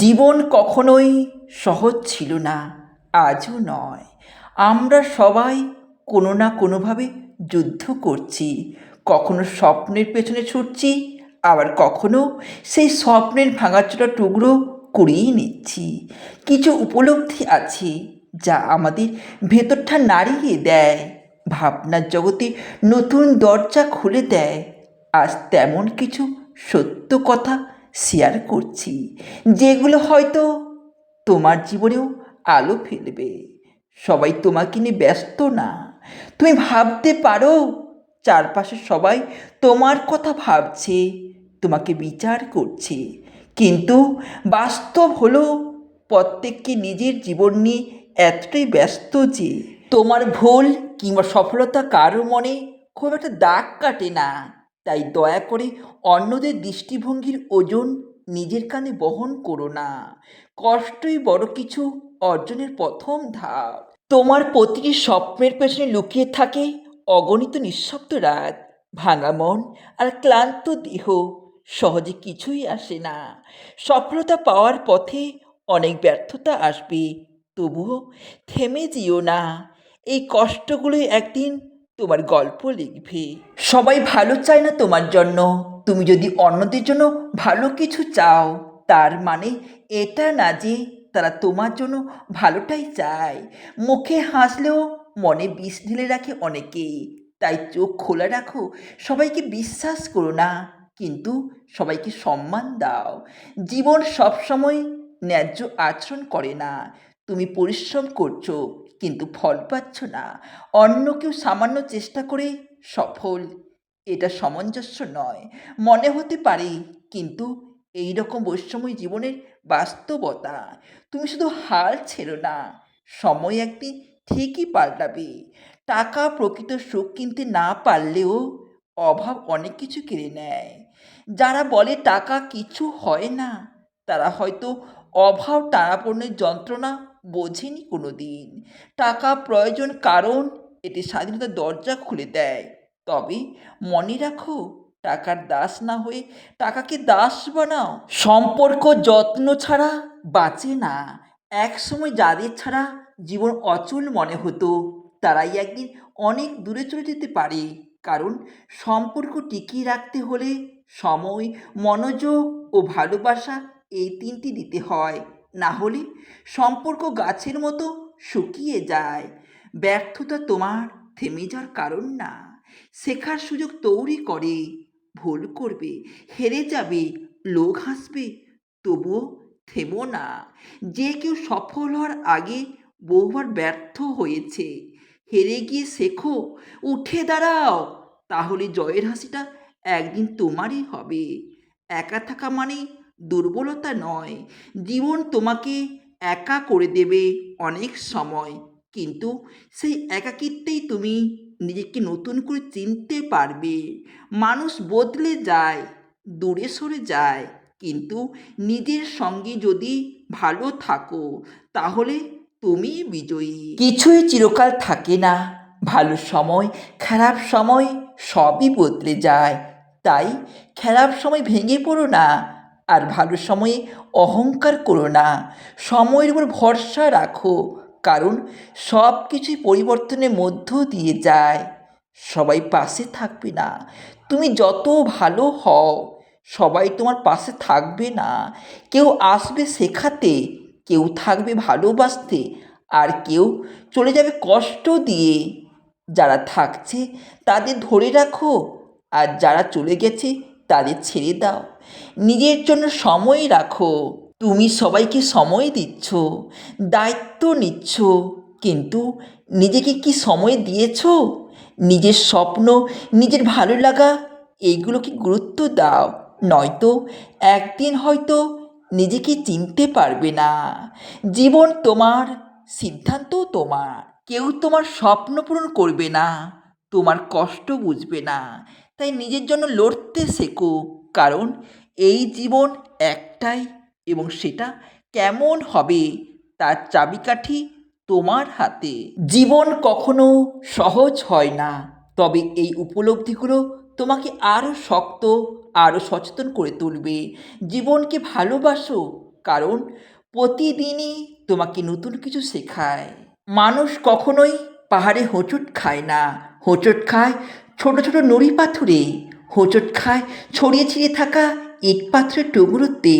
জীবন কখনোই সহজ ছিল না, আজও নয়। আমরা সবাই কোনো না কোনোভাবে যুদ্ধ করছি, কখনো স্বপ্নের পেছনে ছুটছি, আবার কখনো সেই স্বপ্নের ভাঙাচোরা টুকরো কুড়িয়ে নিচ্ছি। কিছু উপলব্ধি আছে যা আমাদের ভেতরটা নাড়িয়ে দেয়, ভাবনার জগতে নতুন দরজা খুলে দেয়। আজ তেমন কিছু সত্য কথা শেয়ার করছি, যেগুলো হয়তো তোমার জীবনেও আলো ফেলবে। সবাই তোমাকে নিয়ে ব্যস্ত না। তুমি ভাবতে পারো, চারপাশে সবাই তোমার কথা ভাবছে, তোমাকে বিচার করছে। কিন্তু বাস্তব হলো, প্রত্যেককে নিজের জীবন নিয়ে এতটাই ব্যস্ত যে তোমার ভুল কিংবা সফলতা কারও মনে খুব একটা দাগ কাটে না। তাই দয়া করে অন্যদের দৃষ্টিভঙ্গির ওজন নিজের কানে বহন করো না। কষ্টই বড় কিছু অর্জনের প্রথম ধাপ। তোমার প্রতিটি স্বপ্নের পেছনে লুকিয়ে থাকে অগণিত নিঃশব্দ রাত ভাঙা মন আর ক্লান্ত দেহ। সহজে কিছুই আসে না। সফলতা পাওয়ার পথে অনেক ব্যর্থতা আসবে, তবুও থেমে যেও না। এই কষ্টগুলোই একদিন তোমার গল্প লিখবে। সবাই ভালো চায় না তোমার জন্য। তুমি যদি অন্যদের জন্য ভালো কিছু চাও, তার মানে এটা না যে তারা তোমার জন্য ভালোটাই চায়। মুখে হাসলেও মনে বিষ ঢেলে রাখে অনেকেই তাই চোখ খোলা রাখো, সবাইকে বিশ্বাস করো না, কিন্তু সবাইকে সম্মান দাও। জীবন সবসময় ন্যায্য আচরণ করে না। তুমি পরিশ্রম করছ কিন্তু ফল পাচ্ছ না। অন্য কেউ সামান্য চেষ্টা করে সফল, এটা সামঞ্জস্য নয়। মনে হতে পারে, কিন্তু এই রকম বৈষম্য জীবনের বাস্তবতা। তুমি শুধু হাল ছেড়ো না, সময় একদিন ঠিকই পাল্টাবে। টাকা, প্রকৃত সুখ কিনতে না পারলেও অভাব অনেক কিছু কেড়ে নেয়। যারা বলে টাকা কিছু হয় না, তারা হয়তো অভাব, টানাপোড়েনের যন্ত্রণা বোঝেনি কোনো দিন টাকা প্রয়োজন কারণ এটি স্বাধীনতার দরজা খুলে দেয়। তবে মনে রাখো, টাকার দাস না হয়ে টাকাকে দাস বানাও। সম্পর্ক যত্ন ছাড়া বাঁচে না। এক সময় যাদের ছাড়া জীবন অচল মনে হতো, তারাই একদিন অনেক দূরে চলে যেতে পারে। কারণ সম্পর্ক টিকিয়ে রাখতে হলে সময়, মনোযোগ ও ভালোবাসা এই তিনটি দিতে হয়। না হলে সম্পর্ক গাছের মতো শুকিয়ে যায়। ব্যর্থতা তোমার থেমে যাওয়ার কারণ না। শেখার সুযোগ তৈরি করে, ভুল করবে, হেরে যাবে লোক হাসবে, তবুও থেমো না। যে কেউ সফল হওয়ার আগে বহুবার ব্যর্থ হয়েছে। হেরে গিয়ে শেখো, উঠে দাঁড়াও, তাহলে জয়ের হাসিটা একদিন তোমারই হবে। একা থাকা মানে দুর্বলতা নয়। জীবন তোমাকে একা করে দেবে অনেক সময়। কিন্তু সেই একাকিত্বেই তুমি নিজেকে নতুন করে চিনতে পারবে। মানুষ বদলে যায়, দূরে সরে যায়। কিন্তু নিজের সঙ্গে যদি ভালো থাকো, তাহলে তুমি বিজয়ী। কিছুই চিরকাল থাকে না। ভালো সময়, খারাপ সময় সবই বদলে যায়। তাই, খারাপ সময় ভেঙে পড়ো না। আর ভালো সময়ে অহংকার করো না। সময়ের উপর ভরসা রাখো, কারণ সব কিছুই পরিবর্তনের মধ্য দিয়ে যায়। সবাই পাশে থাকবে না। তুমি যত ভালো হও, সবাই তোমার পাশে থাকবে না। কেউ আসবে শেখাতে, কেউ থাকবে ভালোবাসতে, আর কেউ চলে যাবে কষ্ট দিয়ে। যারা থাকছে, তাদের ধরে রাখো, আর যারা চলে গেছে, তাদের ছেড়ে দাও। নিজের জন্য সময় রাখো। তুমি সবাইকে সময় দিচ্ছ, দায়িত্ব নিচ্ছ, কিন্তু নিজেকে কি সময় দিয়েছ? নিজের স্বপ্ন, নিজের ভালো লাগা, এইগুলোকে গুরুত্ব দাও। নয়তো একদিন হয়তো নিজেকে চিনতে পারবে না। জীবন তোমার, সিদ্ধান্ত তোমার। কেউ তোমার স্বপ্ন পূরণ করবে না, তোমার কষ্ট বুঝবে না। তাই নিজের জন্য লড়তে শেখো। কারণ এই জীবন একটাই এবং সেটা কেমন হবে তার চাবিকাঠি তোমার হাতে। জীবন কখনো সহজ হয় না, তবে এই উপলব্ধিগুলো তোমাকে আরও শক্ত আরও সচেতন করে তুলবে। জীবনকে ভালোবাসো কারণ প্রতিদিনই তোমাকে নতুন কিছু শেখায়। মানুষ কখনোই পাহাড়ে হোঁচট খায় না। হোঁচট খায় ছোট ছোট নুড়ি পাথরে হোঁচট খায়, ছড়িয়ে ছিঁড়ে থাকা ইট পাথরের টুকরোতে।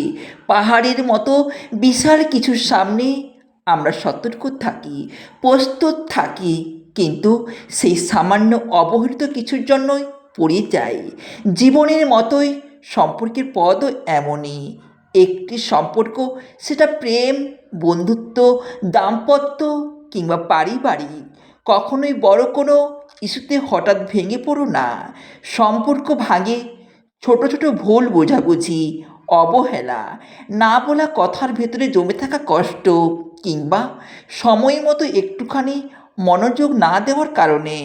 পাহাড়ের মতো বিশাল কিছুর সামনে আমরা সতর্ক থাকি, প্রস্তুত থাকি, কিন্তু সেই সামান্য অবহেলিত কিছুর জন্যই পড়ে যাই। জীবনের মতোই সম্পর্কের পদও এমনই। একটি সম্পর্ক, সেটা প্রেম, বন্ধুত্ব, দাম্পত্য কিংবা পারিবারিক, কখনোই বড় কোনো ইস্যুতে হঠাৎ ভেঙে পড়ো না। সম্পর্ক ভাঙে, ছোট ছোট ভুল বোঝাবুঝি, অবহেলা, না বলা কথার ভেতরে জমে থাকা কষ্ট কিংবা সময় মতো একটুখানি মনোযোগ না দেওয়ার কারণে।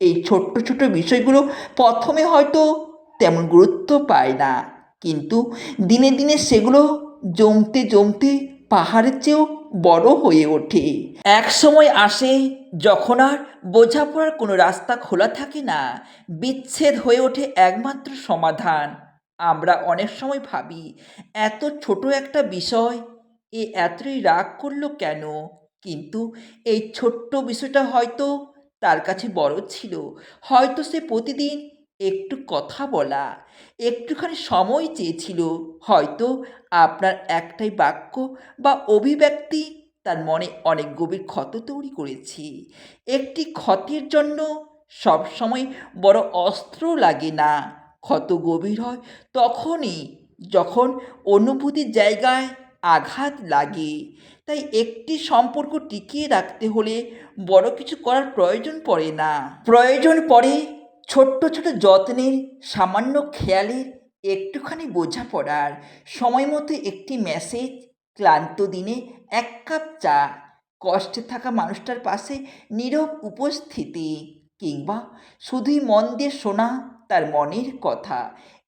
এই ছোট্ট ছোট বিষয়গুলো প্রথমে হয়তো তেমন গুরুত্ব পায় না, কিন্তু দিনে দিনে সেগুলো জমতে জমতে পাহাড়ের চেয়েও বড় হয়ে ওঠে। এক সময় আসে, যখন আর বোঝাপড়ার কোনো রাস্তা খোলা থাকে না, বিচ্ছেদ হয়ে ওঠে একমাত্র সমাধান। আমরা অনেক সময় ভাবি, এত ছোট একটা বিষয়, এ এতই রাগ করল কেন? কিন্তু এই ছোট্ট বিষয়টা হয়তো তার কাছে বড় ছিল। হয়তো সে প্রতিদিন একটু কথা বলা, একটুখানি সময় চেয়েছিল, হয়তো আপনার একটাই বাক্য বা অভিব্যক্তি তার মনে অনেক গভীর ক্ষত তৈরি করেছে। একটি ক্ষতির জন্য সবসময় বড় অস্ত্র লাগে না, ক্ষত গভীর হয় তখনই যখন অনুভূতির জায়গায় আঘাত লাগে। তাই একটি সম্পর্ক টিকিয়ে রাখতে হলে বড় কিছু করার প্রয়োজন পড়ে না। প্রয়োজন পড়ে ছোট্ট ছোট যত্নের সামান্য খেয়ালের একটুখানি বোঝাপড়ার সময় মতো একটি মেসেজ ক্লান্ত দিনে এক কাপ চা, কষ্টে থাকা মানুষটার পাশে নীরব উপস্থিতি কিংবা শুধুই মন দিয়ে শোনা তার মনের কথা,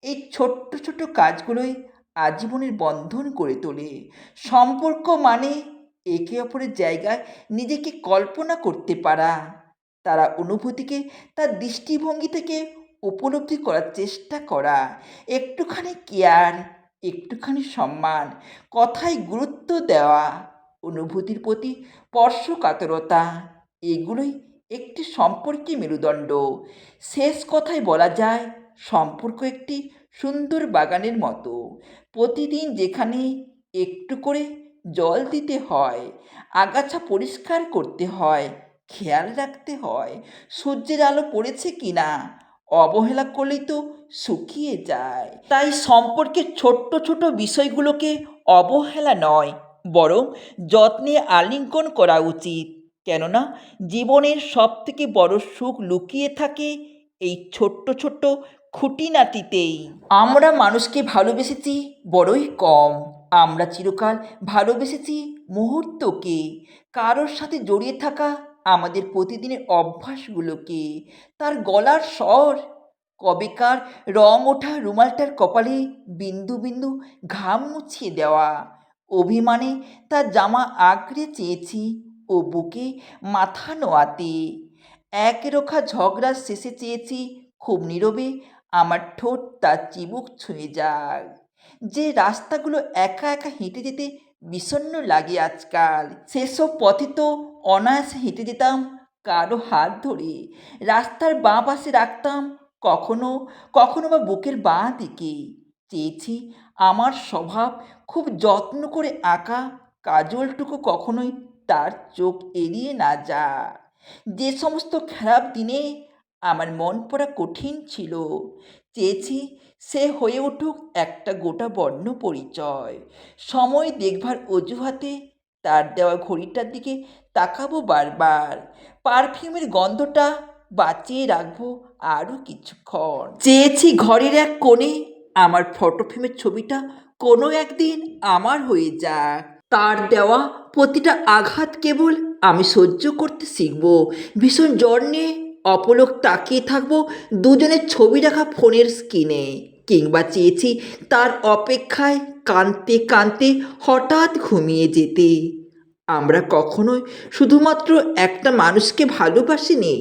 এই ছোট্ট ছোট কাজগুলোই আজীবনের বন্ধন করে তোলে। সম্পর্ক মানে একে অপরের জায়গায় নিজেকে কল্পনা করতে পারা। তারা অনুভূতিকে তার দৃষ্টিভঙ্গি থেকে উপলব্ধি করার চেষ্টা করা। একটুখানি কেয়ার, একটুখানি সম্মান, কথায় গুরুত্ব দেওয়া, অনুভূতির প্রতি স্পর্শকাতরতা, এগুলোই একটি সম্পর্কে মেরুদণ্ড। শেষ কথায় বলা যায়, সম্পর্ক একটি সুন্দর বাগানের মতো। প্রতিদিন যেখানে একটু করে জল দিতে হয়, আগাছা পরিষ্কার করতে হয় খেয়াল রাখতে হয়, সূর্যের আলো পড়েছে কি না? অবহেলা করলেই তো শুকিয়ে যায়। তাই সম্পর্কের ছোট্ট ছোট বিষয়গুলোকে অবহেলা নয়, বরং যত্নে আলিঙ্গন করা উচিত। কেননা, জীবনের সবথেকে বড় সুখ লুকিয়ে থাকে এই ছোট্ট ছোট্ট খুঁটিনাটিতেই। আমরা মানুষকে ভালোবেসেছি বড়ই কম। আমরা চিরকাল ভালোবেসেছি মুহূর্তকে। কারোর সাথে জড়িয়ে থাকা আমাদের প্রতিদিনের অভ্যাসগুলোকে, তার গলার স্বর, কবেকার রং ওঠা রুমালটার কপালে বিন্দু বিন্দু ঘাম মুছিয়ে দেওয়া, অভিমানে তার জামা আঁকড়ে চেয়েছি ও বুকে মাথা নোয়াতে এক রোখা ঝগড়ার শেষে চেয়েছি খুব নীরবে আমার ঠোঁট তার চিবুক ছুঁয়ে যাক, যে রাস্তাগুলো একা একা হেঁটে যেতে বিষণ্ণ লাগে আজকাল, সেসব পথে তো অনায়াসে হেঁটে যেতাম, কারও হাত ধরে রাস্তার বাঁ পাশে রাখতাম, কখনো কখনো বা বুকের বাঁ দিকে। চেয়েছি আমার স্বভাব খুব যত্ন করে আঁকা, কাজলটুকু কখনোই তার চোখ এড়িয়ে না যা যে সমস্ত খারাপ দিনে আমার মন পড়া কঠিন ছিল, চেয়েছি সে হয়ে উঠুক একটা গোটা বর্ণ পরিচয়। সময় দেখবার অজুহাতে তার দেওয়া ঘড়িটার দিকে তাকাবো বারবার। পারফিউমের গন্ধটা বাঁচিয়ে রাখব আরও কিছুক্ষণ। চেয়েছি ঘরের এক কোণে আমার ফটো ফ্রেমের ছবিটা কোনো একদিন আমার হয়ে যাক। তার দেওয়া প্রতিটা আঘাত কেবল আমি সহ্য করতে শিখব। ভীষণ জ্বর নিয়ে অপলক তাকিয়ে থাকব দুজনের ছবি রাখা ফোনের স্ক্রিনে, কিংবা চেয়েছি তার অপেক্ষায় কাঁদতে কাঁদতে হঠাৎ ঘুমিয়ে যেতে। আমরা কখনোই শুধুমাত্র একটা মানুষকে ভালোবাসিনি,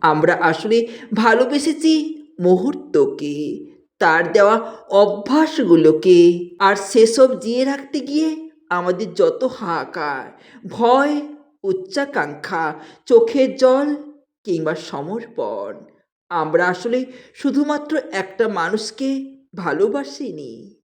আমরা আসলে ভালোবেসেছি মুহূর্তকে, তার দেওয়া অভ্যাসগুলোকে, আর সেসব জিয়ে রাখতে গিয়ে আমাদের যত হাহাকার, ভয়, উচ্চাকাঙ্ক্ষা, চোখের জল কিংবা সমর্পণ, আমরা আসলে শুধুমাত্র একটা মানুষকে ভালোবাসিনি।